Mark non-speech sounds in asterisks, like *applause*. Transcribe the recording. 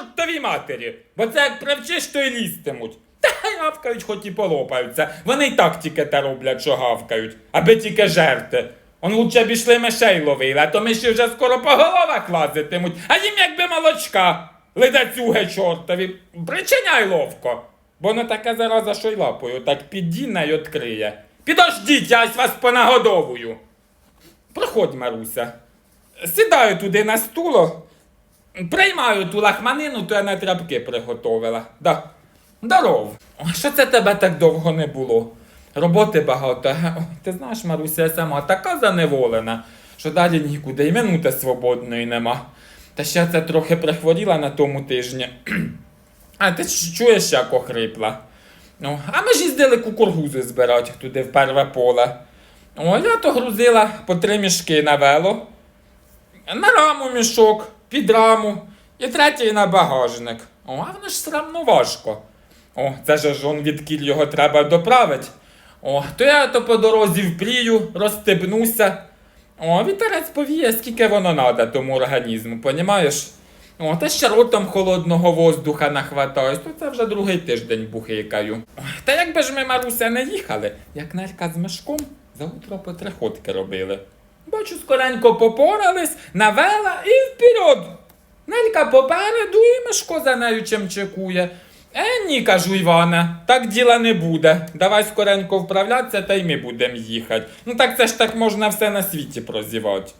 чортовій матері, бо це як привчиш, то й лізтимуть. Та гавкають, хоч і полопаються. Вони й так тільки те роблять, що гавкають, аби тільки жерти. Он лучше б ішли мишей ловили, а то миші вже скоро по головах лазитимуть, а їм якби молочка. Ледацюги чортові, причиняй ловко. Бо воно таке зараза, що й лапою так піддіне й відкриє. Підождіть, я вас понагодовую. Проходь, Маруся. Сідаю туди на стуло, приймаю ту лахманину, то я на тряпки приготовила. Да. Здоров. Що це тебе так довго не було? Роботи багато. Ой, ти знаєш, Маруся, я сама така заневолена, що далі нікуди і минути свободної нема. Та ще це трохи прихворіла на тому тижні. *clears throat* А ти чуєш, як охрипла. Ну, а ми ж їздили кукургузи збирати туди в перве поле. О, я то грузила по три мішки на вело. На раму мішок, під раму і третій на багажник. О, а воно ж срамно важко. О, це ж он від кіль його треба доправити. О, то я то по дорозі впрію, розстебнуся. О, вітерець повіє, скільки воно надо тому організму, понімаєш? О, та ще ротом холодного воздуха нахватаюсь, то це вже другий тиждень бухикаю. Та якби ж ми, Маруся, не їхали, як Нелька з мешком за утро по три ходки робили. Бачу, скоренько попорались, навела і вперед. Нелька попереду і Мишко за нею чим чекує. Е, ні, кажу Івана, так діла не буде. Давай скоренько вправлятися, та й ми будемо їхати. Ну так це ж так можна все на світі прозівати.